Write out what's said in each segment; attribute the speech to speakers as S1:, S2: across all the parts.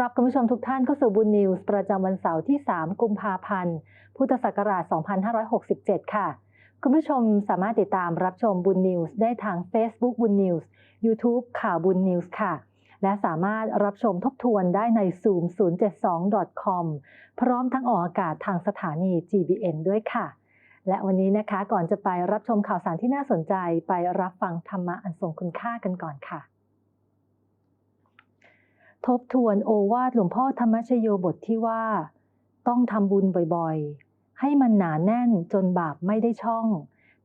S1: รับคุณผู้ชมทุกท่านเข้าสู่บุญนิวส์ประจำวันเสาร์ที่ 3 กุมภาพันธ์ พุทธศักราช 2567 ค่ะ คุณผู้ชมสามารถติดตามรับชมบุญนิวส์ได้ทาง Facebook บุญนิวส์ YouTube ข่าวบุญนิวส์ค่ะ และสามารถรับชมทบทวนได้ใน zoom 072 com พร้อมทั้งออกอากาศทางสถานี GBN ด้วยค่ะ และวันนี้นะคะก่อนจะไปรับชมข่าวสารที่น่าสนใจไปรับฟังธรรมะอันทรงคุณค่ากันก่อนค่ะ ทบทวนโอวาทหลวงพ่อธรรมชโยบทที่ว่า ต้องทำบุญบ่อยๆ ให้มันหนาแน่นจนบาปไม่ได้ช่อง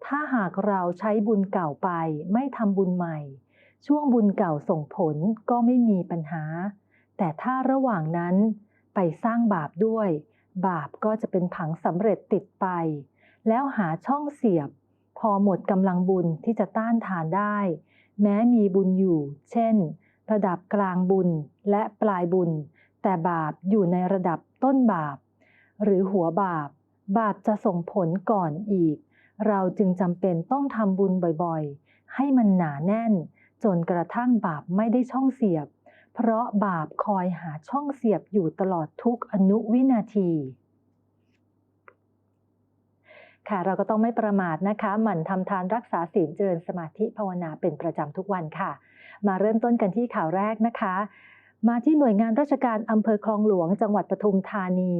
S1: ถ้าหากเราใช้บุญเก่าไปไม่ทำบุญใหม่ ช่วงบุญเก่าส่งผลก็ไม่มีปัญหา แต่ถ้าระหว่างนั้นไปสร้างบาปด้วย บาปก็จะเป็นผังสำเร็จติดไป แล้วหาช่องเสียบ พอหมดกำลังบุญที่จะต้านทานได้ แม้มีบุญอยู่ เช่น ระดับกลางบุญและปลายบุญ แต่บาปอยู่ในระดับต้นบาป หรือหัวบาป บาปจะส่งผลก่อนอีก เราจึงจำเป็นต้องทำบุญบ่อยๆ ให้มันหนาแน่น จนกระทั่งบาปไม่ได้ช่องเสียบ เพราะบาปคอยหาช่องเสียบอยู่ตลอดทุกอนุวินาทีค่ะเราก็ต้องไม่ประมาทนะคะ หมั่นทำทานรักษาศีลเจริญสมาธิภาวนาเป็นประจำทุกวันค่ะ มาเริ่มต้นกันที่ข่าวแรกนะคะ มาที่หน่วยงานราชการอำเภอคลองหลวงจังหวัดปทุมธานี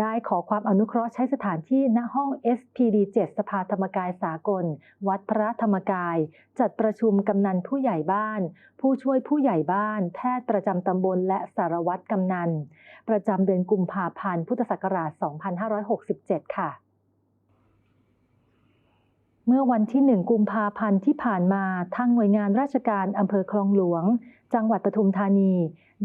S1: ได้ขอความอนุเคราะห์ใช้สถานที่ณห้อง SPD 7 สภาธรรมกายสากล วัดพระธรรมกาย จัดประชุมกำนันผู้ใหญ่บ้าน ผู้ช่วยผู้ใหญ่บ้าน แพทย์ประจำตำบลและสารวัตรกำนัน ประจำเดือนกุมภาพันธ์พุทธศักราช 2567 ค่ะ เมื่อวันที่ 1 กุมภาพันธ์ที่ผ่านมาทางหน่วยงานราชการอำเภอคลองหลวง จังหวัดปทุมธานี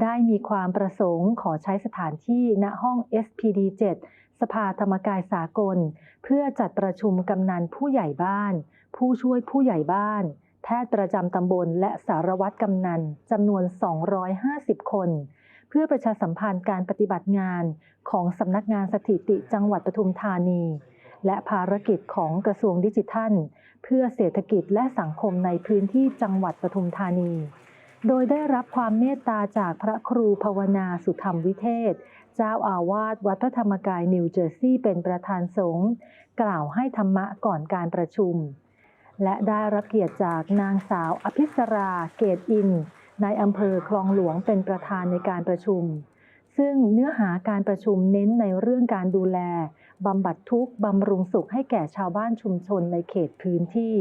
S1: ได้มีความประสงค์ขอใช้สถานที่ณห้อง SPD 7 สภาธรรมกายสากล เพื่อจัดประชุมกำนันผู้ใหญ่บ้าน ผู้ช่วยผู้ใหญ่บ้าน แพทย์ประจำตำบลและสารวัตรกำนันจำนวน 250 คน เพื่อประชาสัมพันธ์การปฏิบัติงานของสำนักงานสถิติจังหวัดปทุมธานี และภารกิจของกระทรวงดิจิทัล เพื่อเศรษฐกิจและสังคมในพื้นที่จังหวัดปทุมธานี โดยได้รับความเมตตาจากพระครูภาวนาสุธรรมวิเทศ เจ้าอาวาสวัดพระธรรมกายนิวเจอร์ซีย์เป็นประธานสงฆ์กล่าวให้ธรรมะก่อนการประชุม และได้รับเกียรติจากนางสาวอภิสราเกตอินในอำเภอคลองหลวงเป็นประธานในการประชุม ซึ่งเนื้อหาการประชุมเน้นในเรื่องการดูแล บำบัดทุกข์บำรุงสุขให้แก่ชาวบ้านชุมชนในเขตพื้นที่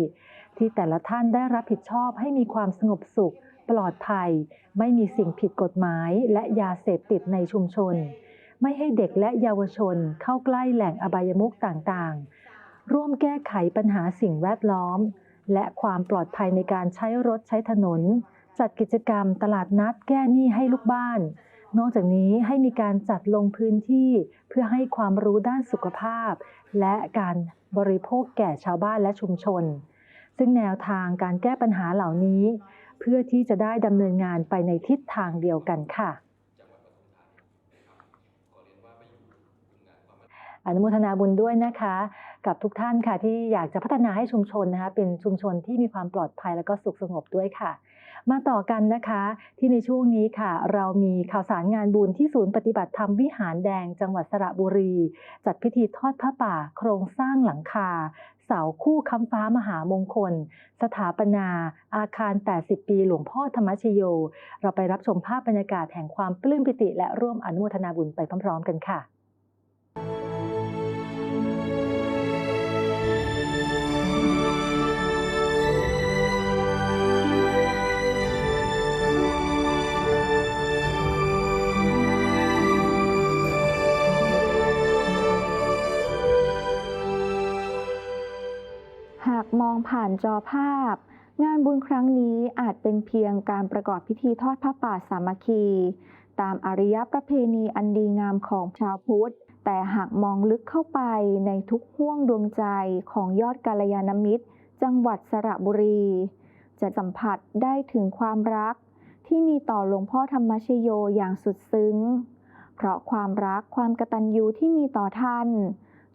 S1: ที่แต่ละท่านได้รับผิดชอบให้มีความสงบสุข ปลอดภัย ไม่มีสิ่งผิดกฎหมายและยาเสพติดในชุมชน ไม่ให้เด็กและเยาวชนเข้าใกล้แหล่งอบายมุขต่างๆ ร่วมแก้ไขปัญหาสิ่งแวดล้อม และความปลอดภัยในการใช้รถใช้ถนน จัดกิจกรรมตลาดนัดแก้หนี้ให้ลูกบ้าน นอกจากนี้ให้มีการจัดลงพื้นที่เพื่อให้ความรู้ด้านสุขภาพ และการบริโภคแก่ชาวบ้านและชุมชน ซึ่งแนวทางการแก้ปัญหาเหล่านี้ เพื่อที่จะได้ดำเนินงานไปในทิศทางเดียวกันค่ะอนุโมทนาบุญด้วยนะคะ กับทุกท่านค่ะที่อยากจะพัฒนาให้ชุมชนนะคะเป็นชุมชนที่มีความปลอดภัยและก็สุขสงบด้วยค่ะ มาต่อกันนะคะ ที่ในช่วงนี้ค่ะ เรามีข่าวสารงานบุญที่ศูนย์ปฏิบัติธรรมวิหารแดงจังหวัดสระบุรี จัดพิธีทอดผ้าป่า โครงสร้างหลังคา เสาคู่คำฟ้ามหามงคล สถาปนา อาคาร 80 ปีหลวงพ่อธรรมชโย เราไปรับชมภาพบรรยากาศแห่งความปลื้มปิติ และร่วมอนุโมทนาบุญไปพร้อมๆกันค่ะ
S2: มองผ่านจอภาพ งานบุญครั้งนี้อาจเป็นเพียงการประกอบพิธีทอดผ้าป่าสามัคคี ตามอารยประเพณีอันดีงามของชาวพุทธ แต่หากมองลึกเข้าไปในทุกห้วงดวงใจของยอดกาลยานมิตร จังหวัดสระบุรี จะสัมผัสได้ถึงความรัก ที่มีต่อหลวงพ่อธรรมชโยอย่างสุดซึ้ง เพราะความรักความกตัญญูที่มีต่อท่าน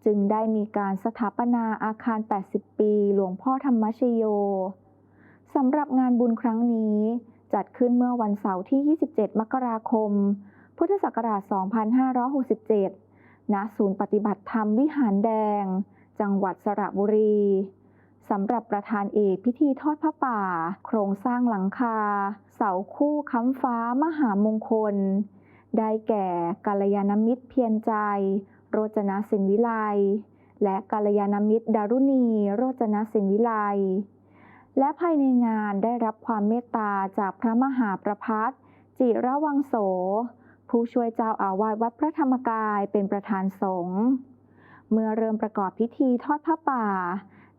S2: จึงได้มีการสถาปนาอาคาร 80 ปี หลวงพ่อธรรมชโย สำหรับงานบุญครั้งนี้ จัดขึ้นเมื่อวันเสาร์ที่ 27 มกราคม พุทธศักราช 2567 ณ ศูนย์ปฏิบัติธรรมวิหารแดง จังหวัดสระบุรี สำหรับประธานเอกพิธีทอดพระป่า โครงสร้างหลังคา เสาคู่ค้ำฟ้ามหามงคล ได้แก่กัลยาณมิตรเพียรใจ โรจนสินวิไลและกัลยาณมิตรดารุณี โรจนสินวิไลและภายในงานได้รับความเมตตาจากพระมหาประพัฒจิระวังโส ผู้ช่วยเจ้าอาวาสวัดพระธรรมกายเป็นประธานสงฆ์เมื่อเริ่มประกอบพิธีทอดผ้าป่า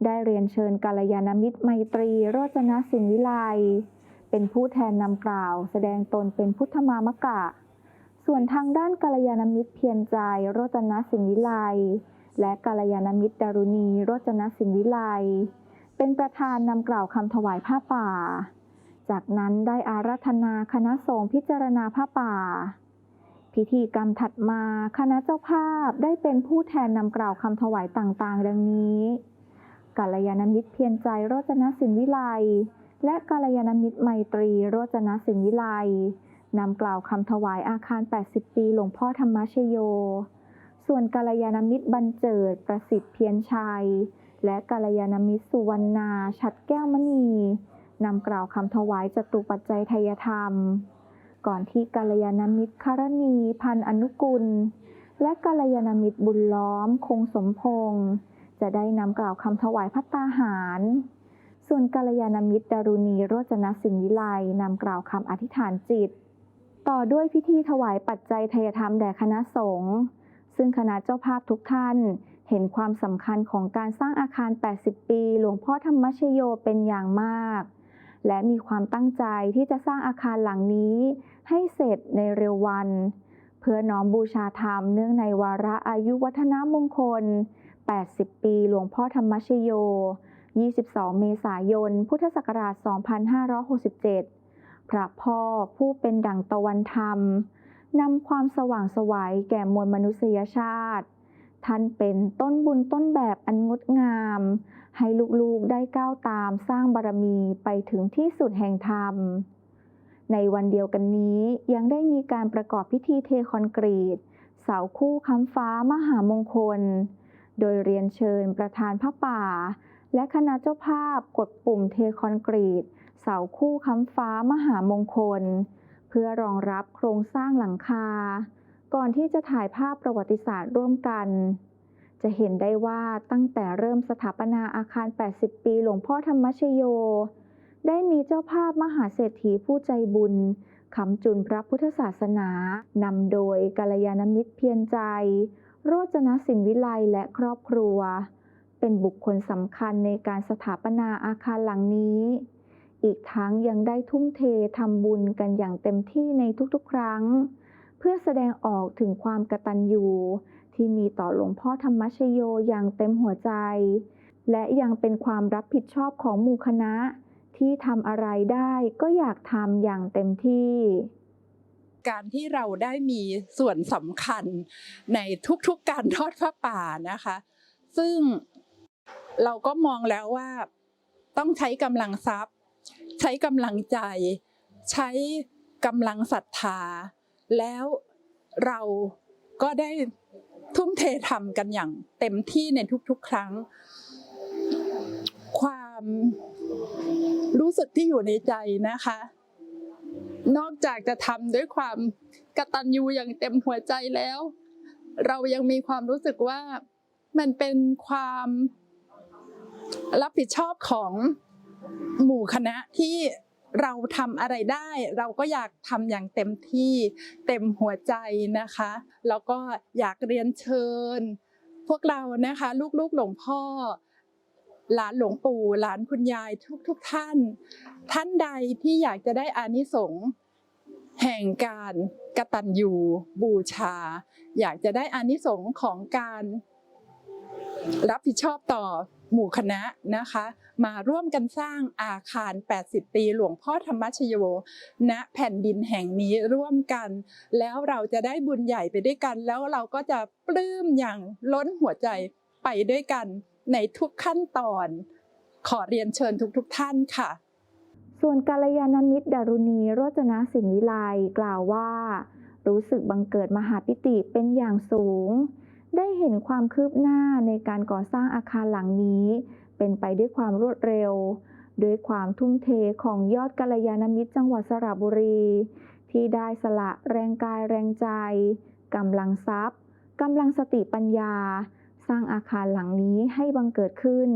S2: ได้เรียนเชิญกัลยาณมิตรไมตรี โรจนสินวิไลเป็นผู้แทนนำกล่าว แสดงตนเป็นพุทธมามกะ ส่วนทางด้านกัลยาณมิตรเพียรใจโรจนสินวิไลและกัลยาณมิตรดารุณีโรจนสินวิไลเป็นประธานนำกล่าวคำถวายผ้าป่า จากนั้นได้อาราธนาคณะสงฆ์พิจารณาผ้าป่า พิธีกรรมถัดมาคณะเจ้าภาพได้เป็นผู้แทนนำกล่าวคำถวายต่างๆ ดังนี้กัลยาณมิตรเพียรใจโรจนสินวิไลและกัลยาณมิตรไมตรีโรจนสินวิไล นำกล่าวคำถวายอาคาร 80 ปี หลวงพ่อธรรมชโย ส่วนกัลยาณมิตรบรรเจิด ประสิทธิ์เพียรชัย และกัลยาณมิตรสุวรรณา ชัดแก้วมณีนำกล่าวคำถวายจตุปัจจัยทยธรรม ก่อนที่กัลยาณมิตรคารณี พันอนุกุล และกัลยาณมิตรบุญล้อม คงสมพงษ์จะได้นำกล่าวคำถวายพัตตาหาร ส่วนกัลยาณมิตรดารุณีโรจนสินวิไลนำกล่าวคำอธิษฐานจิต ต่อด้วยพิธีถวายปัจจัยทยธรรมแด่คณะสงฆ์ซึ่งคณะเจ้าภาพทุกท่าน เห็นความสำคัญของการสร้างอาคาร 80 ปี หลวงพ่อธรรมชโยเป็นอย่างมาก และมีความตั้งใจที่จะสร้างอาคารหลังนี้ ให้เสร็จในเร็ววัน เพื่อน้อมบูชาธรรมเนื่องในวาระอายุวัฒนมงคล 80 ปี หลวงพ่อธรรมชโย 22 เมษายน พุทธศักราช 2567 พระพ่อผู้เป็นดั่งตะวันธรรมนำความสว่างสวัยแก่มวลมนุษยชาติ ท่านเป็นต้นบุญต้นแบบอันงดงาม ให้ลูกๆได้ก้าวตามสร้างบารมีไปถึงที่สุดแห่งธรรม ในวันเดียวกันนี้ยังได้มีการประกอบพิธีเทคอนกรีต เสาคู่ค้ำฟ้ามหามงคล โดยเรียนเชิญประธานพระป่า และคณะเจ้าภาพกดปุ่มเทคอนกรีต เสาคู่ค้ำฟ้ามหามงคล เพื่อรองรับโครงสร้างหลังคา ก่อนที่จะถ่ายภาพประวัติศาสตร์ร่วมกัน จะเห็นได้ว่าตั้งแต่เริ่มสถาปนาอาคาร 80 ปีหลวงพ่อธรรมชโย ได้มีเจ้าภาพมหาเศรษฐีผู้ใจบุญคำจุนพระพุทธศาสนา นำโดยกัลยาณมิตรเพียรใจ โรจนสินวิไลและครอบครัว เป็นบุคคลสำคัญในการสถาปนาอาคารหลังนี้ อีกทั้งยังได้ทุ่มเททำบุญกันอย่างเต็มที่ในทุกๆ ครั้ง เพื่อแสดงออกถึงความกตัญญูที่มีต่อหลวงพ่อธรรมชโยอย่างเต็มหัวใจ และยังเป็นความรับผิดชอบของหมู่คณะ ที่ทำอะไรได้ก็อยากทำอย่างเต็มที่
S3: การที่เราได้มีส่วนสำคัญในทุกๆการทอดพระป่านะคะ ซึ่งเราก็มองแล้วว่าต้องใช้กำลังทรัพย์ ใช้กำลังใจ ใช้กำลังศรัทธา แล้วเราก็ได้ทุ่มเททำกันอย่างเต็มที่ในทุกๆ ครั้ง ความรู้สึกที่อยู่ในใจนะคะ นอกจากจะทำด้วยความกตัญญูอย่างเต็มหัวใจแล้ว เรายังมีความรู้สึกว่ามันเป็นความรับผิดชอบของ หมู่คณะที่เราทำอะไรได้ เราก็อยากทำอย่างเต็มที่เต็มหัวใจนะคะ แล้วก็อยากเรียนเชิญ พวกเรานะคะ ลูกๆหลวงพ่อ หลานหลวงปู่ หลานคุณยายทุกๆทท่าน ท่านใดที่อยากจะได้อานิสงส์แห่งการกตัญญูบูชา อยากจะได้อานิสงส์ของการ รับผิดชอบต่อหมู่คณะนะคะ มาร่วมกันสร้างอาคาร 80 ปีหลวงพ่อธรรมชโย ณ แผ่นดินแห่งนี้ร่วมกัน แล้วเราจะได้บุญใหญ่ไปด้วยกัน แล้วเราก็จะปลื้มอย่างล้นหัวใจไปด้วยกันในทุกขั้นตอน ขอเรียนเชิญทุกๆทท่านค่ะ
S2: ส่วนกาลยานมิตรดารุณีโรจนะสินวิไลกล่าวว่า รู้สึกบังเกิดมหาปิติเป็นอย่างสูง ได้เห็นความคืบหน้าในการก่อสร้างอาคารหลังนี้ เป็นไปด้วยความรวดเร็ว ด้วยความทุ่มเทของยอดกาลยานมิตรจังหวัดสระบุรี ที่ได้สละแรงกายแรงใจกำลังทรัพย์กำลังสติปัญญา สร้างอาคารหลังนี้ให้บังเกิดขึ้น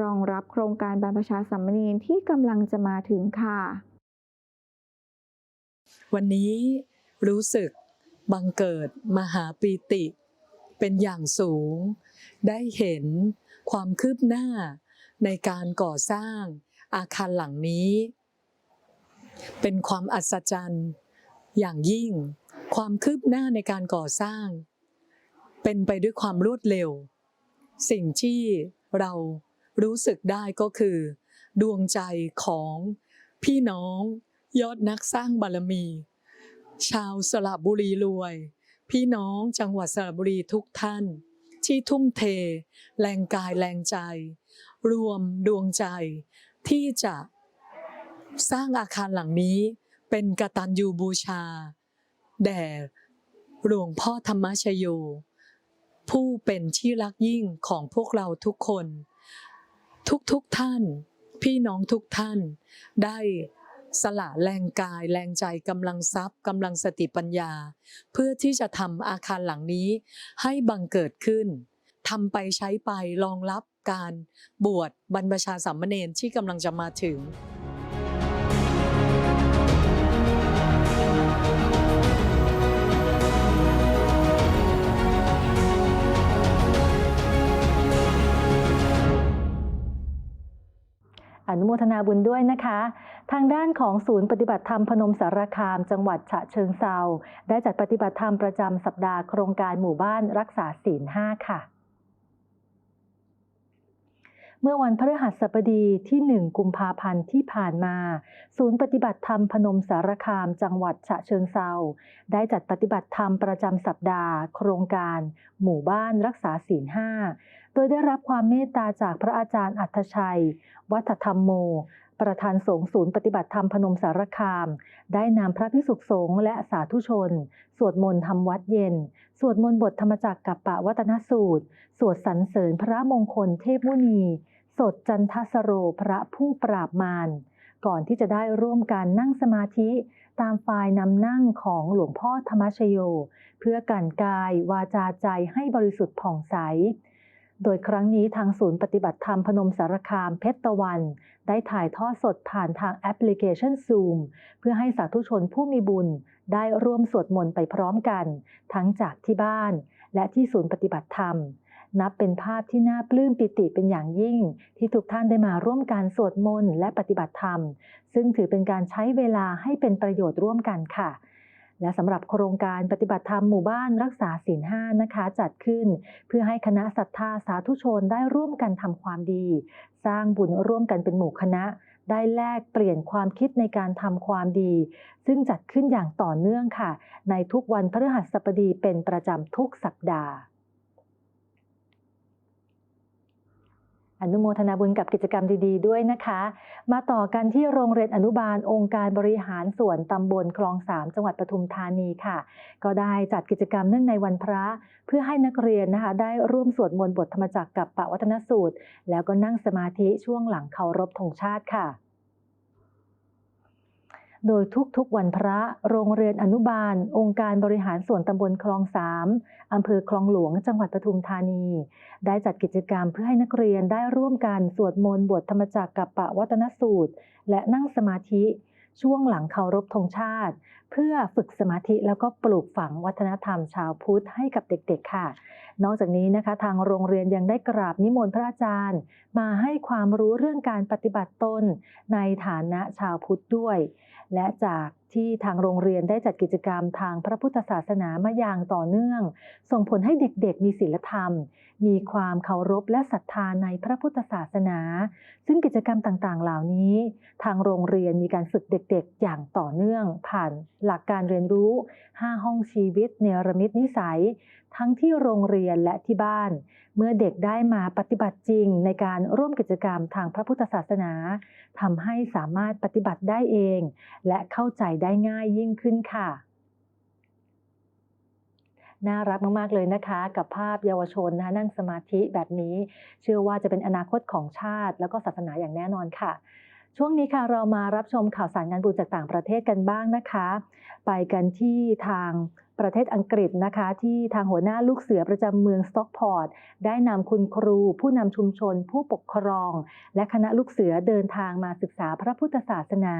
S2: รองรับโครงการบรรพชาสัมมเนรที่กำลังจะมาถึงค่ะ
S4: วันนี้รู้สึกบังเกิดมหาปีติ เป็นอย่างสูง ได้เห็นความคืบหน้าในการก่อสร้างอาคารหลังนี้ เป็นความอัศจรรย์อย่างยิ่ง ความคืบหน้าในการก่อสร้าง เป็นไปด้วยความรวดเร็ว สิ่งที่เรารู้สึกได้ก็คือ ดวงใจของพี่น้องยอดนักสร้างบารมี ชาวสระบุรีรวย พี่น้องจังหวัดสระบุรีทุกท่าน ที่ทุ่มเท แรงกายแรงใจ รวมดวงใจ ที่จะสร้างอาคารหลังนี้เป็นกตัญญูบูชา แด่หลวงพ่อธรรมชโย ผู้เป็นที่รักยิ่งของพวกเราทุกคน ทุกๆทท่าน พี่น้องทุกท่านได้ สละแรงกาย แรงใจกำลังทรัพย์กำลังสติปัญญา เพื่อที่จะทำอาคารหลังนี้ให้บังเกิดขึ้นทำไปใช้ไปรองรับการบวชบรรพชาสามเณรที่กำลังจะมาถึง
S1: อนุโมทนาบุญด้วยนะคะ ทางด้านของศูนย์ปฏิบัติธรรมพนมสารคาม จังหวัดฉะเชิงเซาได้จัดปฏิบัติธรรมประจำสัปดาห์โครงการหมู่บ้านรักษาศีลห้าค่ะ เมื่อวันพฤหัสบดีที่ 1 กุมภาพันธ์ที่ผ่านมา ศูนย์ปฏิบัติธรรมพนมสารคาม จังหวัดฉะเชิงเซาได้จัดปฏิบัติธรรมประจำสัปดาห์ โครงการ หมู่บ้านรักษาศีลห้าโดยได้รับความเมตตาจากพระอาจารย์อัธชัย วัฒธรรมโม ประธานสงฆ์ศูนย์ปฏิบัติธรรมพนมสารคาม ได้นำพระภิกษุสงฆ์และสาธุชน สวดมนต์ทำวัดเย็น สวดมนต์บทธรรมจักรกับปะวัตนสูตร สวดสรรเสริญพระมงคลเทพมุนี สดจันทสโรพระผู้ปราบมารก่อนที่จะได้ร่วมกันนั่งสมาธิ ตามฝ่ายนำนั่งของหลวงพ่อธรรมชโย เพื่อกันกายวาจาใจให้บริสุทธิ์ผ่องใส โดยครั้งนี้ทางศูนย์ปฏิบัติธรรมพนมสารคามเพชรตะวัน ได้ถ่ายทอดสดผ่านทางแอปพลิเคชัน Zoom เพื่อให้สาธุชนผู้มีบุญ ได้ร่วมสวดมนต์ไปพร้อมกัน ทั้งจากที่บ้าน และที่ศูนย์ปฏิบัติธรรม นับเป็นภาพที่น่าปลื้มปิติเป็นอย่างยิ่ง ที่ทุกท่านได้มาร่วมการสวดมนต์และปฏิบัติธรรม ซึ่งถือเป็นการใช้เวลาให้เป็นประโยชน์ร่วมกันค่ะ และสำหรับโครงการปฏิบัติธรรมหมู่บ้านรักษาศีลห้านะคะ จัดขึ้น เพื่อให้คณะศรัทธาสาธุชนได้ร่วมกันทำความดี สร้างบุญร่วมกันเป็นหมู่คณะ ได้แลกเปลี่ยนความคิดในการทำความดี ซึ่งจัดขึ้นอย่างต่อเนื่องค่ะ ในทุกวันพฤหัสบดีเป็นประจำทุกสัปดาห์ อนุโมทนาบุญกับกิจกรรมดีๆ ด้วยนะคะ มาต่อกันที่โรงเรียนอนุบาลองค์การบริหารส่วนตำบลคลองสามจังหวัดปทุมธานีค่ะ ก็ได้จัดกิจกรรมเนื่องในวันพระ เพื่อให้นักเรียนนะคะได้ร่วมสวดมนต์บทธรรมจักรกับปวัฒนสูตร แล้วก็นั่งสมาธิช่วงหลังเคารพธงชาติค่ะ โดยทุกๆวันพระ โรงเรียนอนุบาล องค์การบริหารส่วนตำบลคลองสามอำเภอคลองหลวง จังหวัดปทุมธานี ได้จัดกิจกรรมเพื่อให้นักเรียนได้ร่วมกันสวดมนต์บทธรรมจักรกับปะวัตนสูตร และนั่งสมาธิ ช่วงหลังเคารพธงชาติ เพื่อฝึกสมาธิแล้วก็ปลูกฝังวัฒนธรรมชาวพุทธให้กับเด็กๆค่ะ นอกจากนี้นะคะ ทางโรงเรียนยังได้กราบนิมนต์พระอาจารย์ มาให้ความรู้เรื่องการปฏิบัติตนในฐานะชาวพุทธด้วย และจากที่ทางโรงเรียนได้จัดกิจกรรมทางพระพุทธศาสนามาอย่างต่อเนื่อง ส่งผลให้เด็กๆ มีศีลธรรม มีความเคารพและศรัทธาในพระพุทธศาสนา ซึ่งกิจกรรมต่างๆ เหล่านี้ ทางโรงเรียนมีการฝึกเด็กๆ อย่างต่อเนื่อง ผ่านหลักการเรียนรู้ 5 ห้องชีวิตเนรมิตนิสัย ทั้งที่โรงเรียนและที่บ้าน เมื่อเด็กได้มาปฏิบัติจริงในการร่วมกิจกรรมทางพระพุทธศาสนาทำให้สามารถปฏิบัติได้เอง และเข้าใจได้ง่ายยิ่งขึ้นค่ะน่ารักมาก ๆ เลยนะคะ กับภาพเยาวชนนะคะนั่งสมาธิแบบนี้ เชื่อว่าจะเป็นอนาคตของชาติ แล้วก็ศาสนาอย่างแน่นอนค่ะ ช่วงนี้ค่ะเรามารับชมข่าวสารงานบุญจากต่างประเทศกันบ้างนะคะ ไปกันที่ทางประเทศอังกฤษนะคะที่ทางหัวหน้าลูกเสือประจำเมืองสต็อกพอร์ตได้นำคุณครู ผู้นำชุมชน ผู้ปกครอง และคณะลูกเสือเดินทางมาศึกษาพระพุทธศาสนา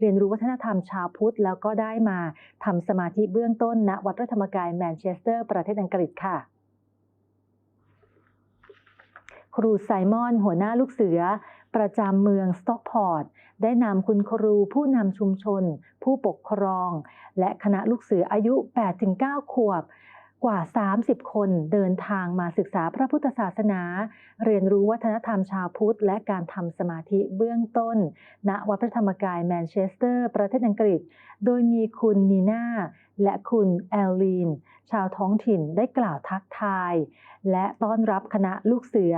S1: เรียนรู้วัฒนธรรมชาวพุทธ แล้วก็ได้มาทำสมาธิเบื้องต้นณวัดพระธรรมกายแมนเชสเตอร์ประเทศอังกฤษค่ะ ครูไซมอน หัวหน้าลูกเสือ ประจำเมืองสต็อกพอร์ตได้นำคุณครูผู้นำชุมชน ผู้ปกครอง และคณะลูกเสืออายุ 8-9 ขวบ กว่า 30 คนเดินทางมาศึกษาพระพุทธศาสนา เรียนรู้วัฒนธรรมชาวพุทธ และการทำสมาธิเบื้องต้น ณวัดพระธรรมกายแมนเชสเตอร์ ประเทศอังกฤษ โดยมีคุณนีน่าและคุณแอลลีน ชาวท้องถิ่นได้กล่าวทักทาย และต้อนรับคณะลูกเสือ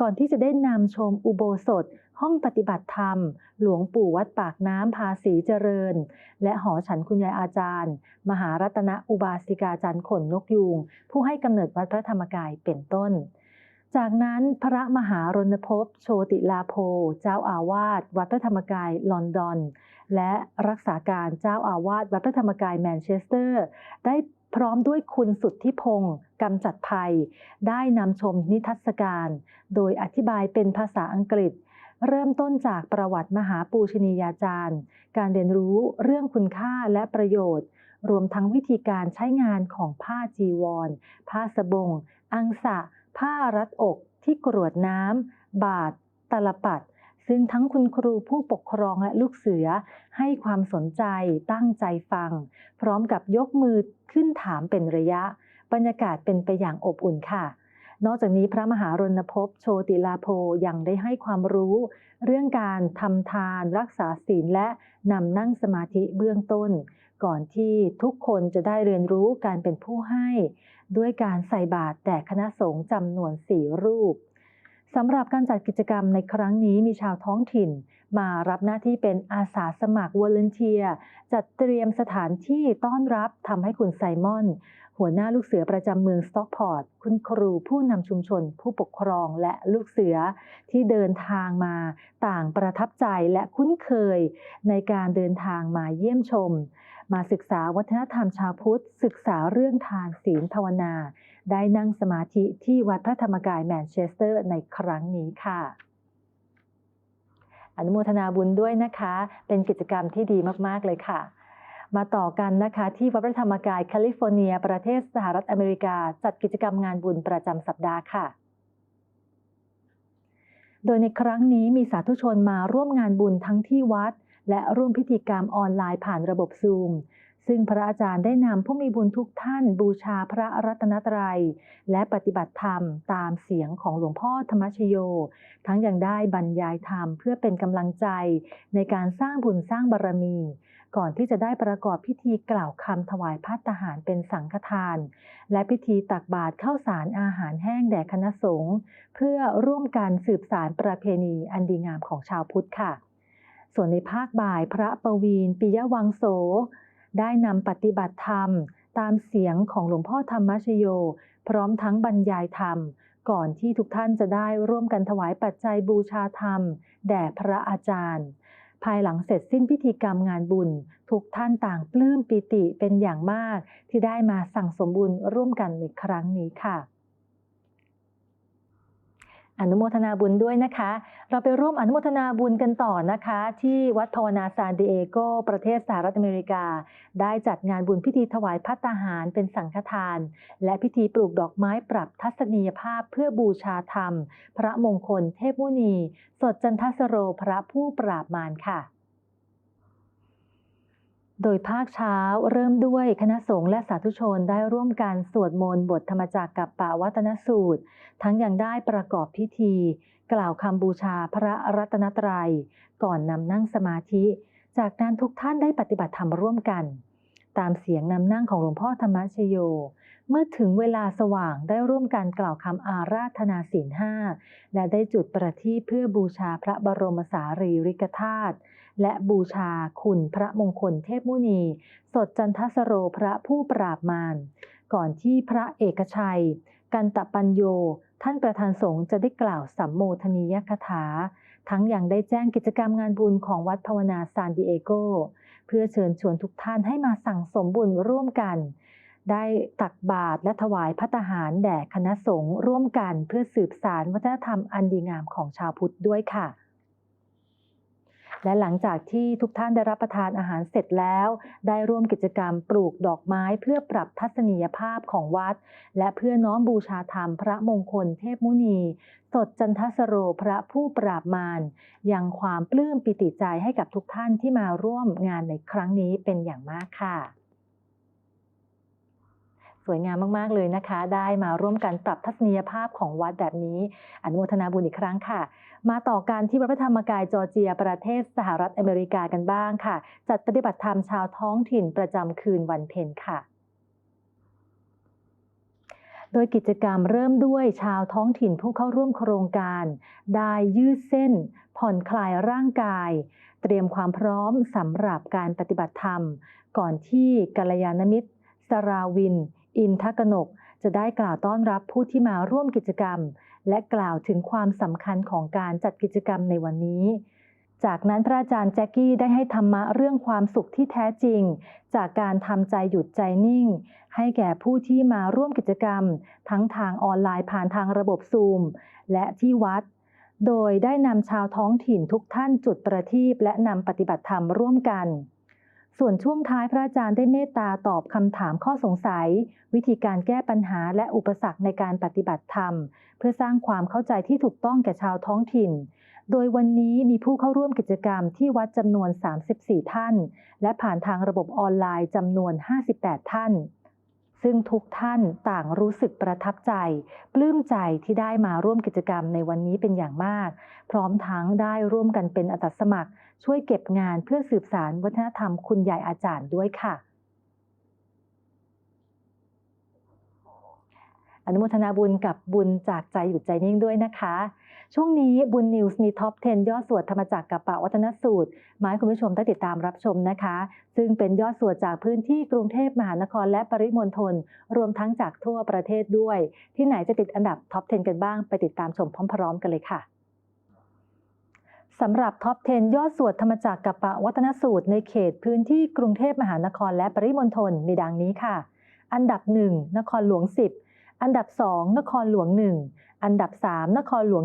S1: ก่อนที่จะได้นำชมอุโบสถ ห้องปฏิบัติธรรม หลวงปู่วัดปากน้ำภาษีเจริญ และหอฉันคุณยายอาจารย์ มหารัตนอุบาสิกาจันทร์ขนนกยูงผู้ให้กำเนิดวัดพระธรรมกายเป็นต้น จากนั้นพระมหารณพพโชติลาโภเจ้าอาวาสวัดพระธรรมกายลอนดอนและรักษาการเจ้าอาวาสวัดพระธรรมกายแมนเชสเตอร์ ได้ พร้อมด้วยคุณสุทธิพงศ์กำจัดภัย ได้นำชมนิทรรศการ โดยอธิบายเป็นภาษาอังกฤษ เริ่มต้นจากประวัติมหาปูชนียาจารย์ การเรียนรู้เรื่องคุณค่าและประโยชน์ รวมทั้งวิธีการใช้งานของผ้าจีวร ผ้าสบง อังสะ ผ้ารัดอก ที่กรวดน้ำ บาท ตลปัด ซึ่งทั้งคุณครูผู้ปกครองและลูกเสือ ให้ความสนใจตั้งใจฟัง พร้อมกับยกมือขึ้นถามเป็นระยะ บรรยากาศเป็นไปอย่างอบอุ่นค่ะ นอกจากนี้พระมหารณพพโชติลาโภยังได้ให้ความรู้ เรื่องการทำทานรักษาศีลและนำนั่งสมาธิเบื้องต้น ก่อนที่ทุกคนจะได้เรียนรู้การเป็นผู้ให้ ด้วยการใส่บาตรแด่คณะสงฆ์จำนวนสี่รูป สำหรับการจัดกิจกรรมในครั้งนี้มีชาวท้องถิ่น มารับหน้าที่เป็นอาสาสมัครวอลเนเทีย จัดเตรียมสถานที่ต้อนรับทำให้คุณไซมอน หัวหน้าลูกเสือประจำเมืองสต็อกพอร์ต คุณครูผู้นำชุมชน ผู้ปกครองและลูกเสือที่เดินทางมา ต่างประทับใจและคุ้นเคย ในการเดินทางมาเยี่ยมชม มาศึกษาวัฒนธรรมชาวพุทธ ศึกษาเรื่องทานศีลภาวนา ได้นั่งสมาธิที่วัดพระธรรมกายแมนเชสเตอร์ในครั้งนี้ค่ะอนุโมทนาบุญด้วยนะคะ เป็นกิจกรรมที่ดีมาก ๆ เลยค่ะ มาต่อกันนะคะที่วัดพระธรรมกายแคลิฟอร์เนีย ประเทศสหรัฐอเมริกา จัดกิจกรรมงานบุญประจำสัปดาห์ค่ะ โดยในครั้งนี้มีสาธุชนมาร่วมงานบุญทั้งที่วัด และร่วมพิธีกรรมออนไลน์ผ่านระบบซูม ซึ่งพระอาจารย์ได้นำผู้มีบุญทุกท่านบูชาพระรัตนตรัย และปฏิบัติธรรมตามเสียงของหลวงพ่อธรรมชโย ทั้งยังได้บรรยายธรรมเพื่อเป็นกำลังใจในการสร้างบุญสร้างบารมี ก่อนที่จะได้ประกอบพิธีกล่าวคำถวายพัตตาหารเป็นสังฆทาน และพิธีตักบาตรข้าวสารอาหารแห้งแด่คณะสงฆ์เพื่อร่วมกันสืบสารประเพณีอันดีงามของชาวพุทธค่ะ ส่วนในภาคบ่ายพระประวีนปิยวังโส ได้นำปฏิบัติธรรม ตามเสียงของหลวงพ่อธรรมชโย พร้อมทั้งบรรยายธรรม ก่อนที่ทุกท่านจะได้ร่วมกันถวายปัจจัยบูชาธรรม แด่พระอาจารย์ ภายหลังเสร็จสิ้นพิธีกรรมงานบุญ ทุกท่านต่างปลื้มปิติเป็นอย่างมาก ที่ได้มาสั่งสมบุญร่วมกันในครั้งนี้ค่ะ อนุโมทนาบุญด้วยนะคะ เราไปร่วมอนุโมทนาบุญกันต่อนะคะ ที่วัดภาวนาซานดิเอโก ประเทศสหรัฐอเมริกา ได้จัดงานบุญพิธีถวายพัตตาหารเป็นสังฆทาน และพิธีปลูกดอกไม้ปรับทัศนียภาพเพื่อบูชาธรรม พระมงคลเทพมุนี สดจันทสโรพระผู้ปราบมารค่ะ โดยภาคเช้าเริ่มด้วยคณะสงฆ์และสาธุชนได้ร่วมกันสวดมนต์บทธรรมจักรกับป่าวัตนสูตร ทั้งยังได้ประกอบพิธี กล่าวคำบูชาพระรัตนตรัย ก่อนนำนั่งสมาธิ จากนั้นทุกท่านได้ปฏิบัติธรรมร่วมกัน ตามเสียงนำนั่งของหลวงพ่อธรรมชโย เมื่อถึงเวลาสว่างได้ร่วมกันกล่าวคำอาราธนาศีลห้าและได้จุดประทีปเพื่อบูชาพระบรมสารีริกธาตุ และบูชาคุณพระมงคลเทพมุนี สดจันทสโรพระผู้ปราบมาร ก่อนที่พระเอกชัย กันตปัญโย ท่านประธานสงฆ์จะได้กล่าวสัมโมทนียคถา ทั้งยังได้แจ้งกิจกรรมงานบุญของวัดภาวนาซานดิเอโก เพื่อเชิญชวนทุกท่านให้มาสั่งสมบุญร่วมกันได้ตักบาตรและถวายพัตหารแด่คณะสงฆ์ร่วมกันเพื่อสืบสารวัฒนธรรมอันดีงามของชาวพุทธด้วยค่ะ และหลังจากที่ทุกท่านได้รับประทานอาหารเสร็จแล้ว ได้ร่วมกิจกรรมปลูกดอกไม้เพื่อปรับทัศนียภาพของวัด และเพื่อน้อมบูชาธรรมพระมงคลเทพมุนี สดจันทสโรพระผู้ปราบมารยังความปลื้มปิติใจให้กับทุกท่านที่มาร่วมงานในครั้งนี้เป็นอย่างมากค่ะ สวยงามมาก ๆ เลยนะคะ ได้มาร่วมกันปรับทัศนียภาพของวัดแบบนี้ อนุโมทนาบุญอีกครั้งค่ะ มาต่อกันที่วัดพระธรรมกายจอร์เจีย ประเทศสหรัฐอเมริกากันบ้างค่ะ จัดปฏิบัติธรรมชาวท้องถิ่นประจำคืนวันเพ็ญค่ะโดยกิจกรรมเริ่มด้วยชาวท้องถิ่นผู้เข้าร่วมโครงการ ได้ยืดเส้น ผ่อนคลายร่างกาย เตรียมความพร้อมสำหรับการปฏิบัติธรรม ก่อนที่กัลยาณมิตร สราวิน อินทกนกจะได้กล่าวต้อนรับผู้ที่มาร่วมกิจกรรม และกล่าวถึงความสำคัญของการจัดกิจกรรมในวันนี้ จากนั้นพระอาจารย์แจ็กกี้ได้ให้ธรรมะเรื่องความสุขที่แท้จริง จากการทำใจหยุดใจนิ่ง ให้แก่ผู้ที่มาร่วมกิจกรรม ทั้งทางออนไลน์ผ่านทางระบบซูม และที่วัด โดยได้นำชาวท้องถิ่นทุกท่านจุดประทีปและนำปฏิบัติธรรมร่วมกัน ส่วนช่วงท้ายพระอาจารย์ได้เมตตาตอบคำถามข้อสงสัย วิธีการแก้ปัญหาและอุปสรรคในการปฏิบัติธรรม เพื่อสร้างความเข้าใจที่ถูกต้องแก่ชาวท้องถิ่น โดยวันนี้มีผู้เข้าร่วมกิจกรรมที่วัดจำนวน 34 ท่าน และผ่านทางระบบออนไลน์จำนวน 58 ท่าน ซึ่งทุกท่านต่างรู้สึกประทับใจ ปลื้มใจที่ได้มาร่วมกิจกรรมในวันนี้เป็นอย่างมาก พร้อมทั้งได้ร่วมกันเป็นอาสาสมัคร ช่วยเก็บงานเพื่อสืบสารวัฒนธรรมคุณยายอาจารย์ด้วยค่ะ อนุโมทนาบุญกับบุญจากใจหยุดใจนิ่งด้วยนะคะ ช่วงนี้บุญนิวส์มีท็อป 10 ยอดสวดธรรมจักรกับปะวัฒนสูตร มาให้คุณผู้ชมได้ติดตามรับชมนะคะ ซึ่งเป็นยอดสวดจากพื้นที่กรุงเทพมหานครและปริมณฑลรวมทั้งจากทั่วประเทศด้วย ที่ไหนจะติดอันดับท็อป 10 กันบ้างไปติดตามชมพร้อม ๆ กันเลยค่ะสำหรับท็อป 10 ยอดสวดธรรมจักรกับปะวัฒนสูตรในเขตพื้นที่กรุงเทพมหานครและปริมณฑลมีดังนี้ค่ะ อันดับ 1 นครหลวง 10 อันดับ 2 นครหลวง 1 อันดับ 3 นครหลวง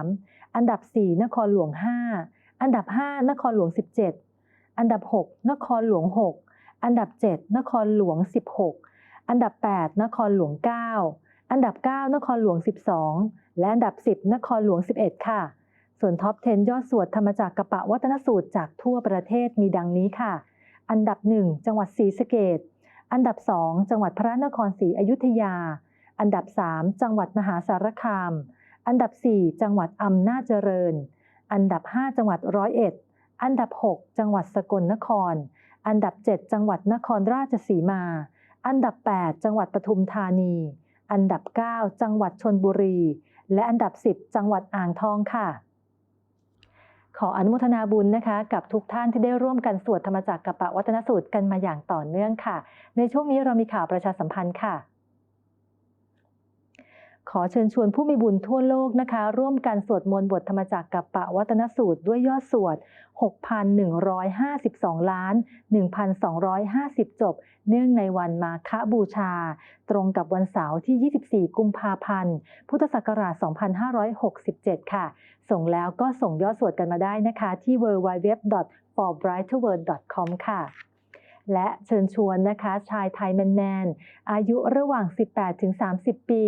S1: 13 อันดับ 4 นครหลวง 5 อันดับ 5 นครหลวง 17 อันดับ 6 นครหลวง 6 อันดับ 7 นครหลวง 16 อันดับ 8 นครหลวง 9 อันดับ 9 นครหลวง 12 และอันดับ 10 นครหลวง 11 ค่ะ ส่วนท็อป 10 ยอดสวดธรรมจักรกะปะวัฒนสูตรจากทั่วประเทศมีดังนี้ค่ะ อันดับ 1 จังหวัดศรีสะเกษอันดับ 2 จังหวัดพระนครศรีอยุธยา อันดับ 3 จังหวัดมหาสารคาม อันดับ 4 จังหวัดอำนาจเจริญ อันดับ 5 จังหวัดร้อยเอ็ด อันดับ 6 จังหวัดสกลนคร อันดับ 7 จังหวัดนครราชสีมา อันดับ 8 จังหวัดปทุมธานี อันดับ 9 จังหวัดชนบุรี และอันดับ 10 จังหวัดอ่างทองค่ะขออนุโมทนาบุญนะคะ กับทุกท่านที่ได้ร่วมกันสวดธรรมจักรกับปะวัฒนสูตรกันมาอย่างต่อเนื่องค่ะ ในช่วงนี้เรามีข่าวประชาสัมพันธ์ค่ะ ขอเชิญชวนผู้มีบุญทั่วโลกนะคะ ร่วมกันสวดมนต์บทธรรมจักรกับปะวัตนสูตรด้วยยอดสวด 6,152 ล้าน 1,250 จบ เนื่องในวันมาฆบูชา ตรงกับวันเสาร์ที่ 24 กุมภาพันธ์ พุทธศักราช 2567 ค่ะ ส่งแล้วก็ส่งยอดสวดกันมาได้นะคะที่ www.forbrighterworld.com ค่ะ และเชิญชวนนะคะชายไทยแมนๆอายุระหว่าง 18-30 ปี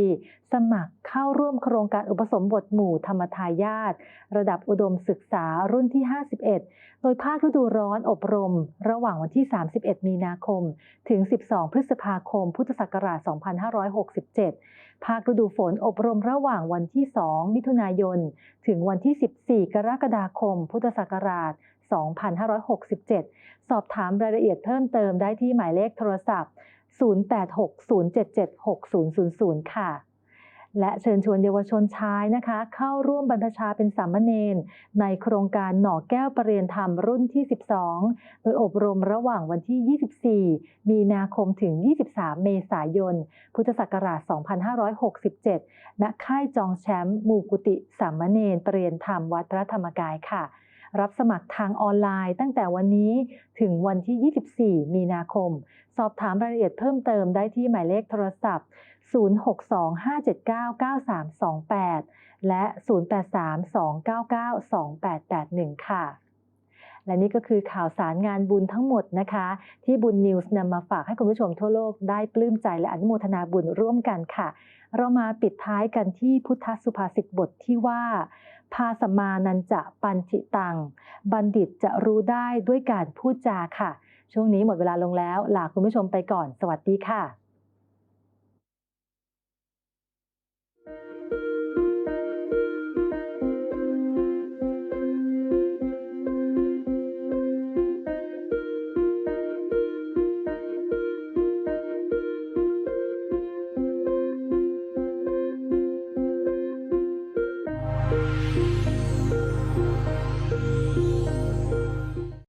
S1: สมัครเข้าร่วมโครงการอุปสมบทหมู่ธรรมทายาทระดับอุดมศึกษารุ่นที่ 51 โดยภาคฤดูร้อนอบรม ระหว่างวันที่ 31 มีนาคม ถึง 12 พฤษภาคม พุทธศักราช 2567 ภาคฤดูฝนอบรมระหว่างวันที่ 2 มิถุนายน ถึงวันที่ 14 กรกฎาคม พุทธศักราช 2567 สอบถามรายละเอียดเพิ่มเติมได้ที่หมายเลขโทรศัพท์ 0860776000 ค่ะ และเชิญชวนเยาวชนชายนะคะ เข้าร่วมบรรพชาเป็นสามเณรในโครงการหน่อแก้วประเรียนธรรมรุ่นที่ 12 โดยอบรมระหว่างวันที่ 24 มีนาคมถึง 23 เมษายน พุทธศักราช 2567 ณ ค่ายจองแชมป์หมู่กุฏิสามเณรประเรียนธรรมวัดพระธรรมกายค่ะ รับสมัครทางออนไลน์ ตั้งแต่วันนี้ถึงวันที่ 24 มีนาคม สอบถามรายละเอียดเพิ่มเติมได้ที่หมายเลขโทรศัพท์ 0625799328 และ 0832992881 ค่ะและนี่ก็คือข่าวสารงานบุญทั้งหมดนะคะ ที่บุญนิวส์นำมาฝากให้คุณผู้ชมทั่วโลกได้ปลื้มใจและอนุโมทนาบุญร่วมกันค่ะ เรามาปิดท้ายกันที่พุทธสุภาษิตบทที่ว่า พาสมานันจะปันจิตัง บัณฑิตจะรู้ได้ด้วยการพูดจาค่ะ ช่วงนี้หมดเวลาลงแล้ว ลาคุณผู้ชมไปก่อน สวัสดีค่ะ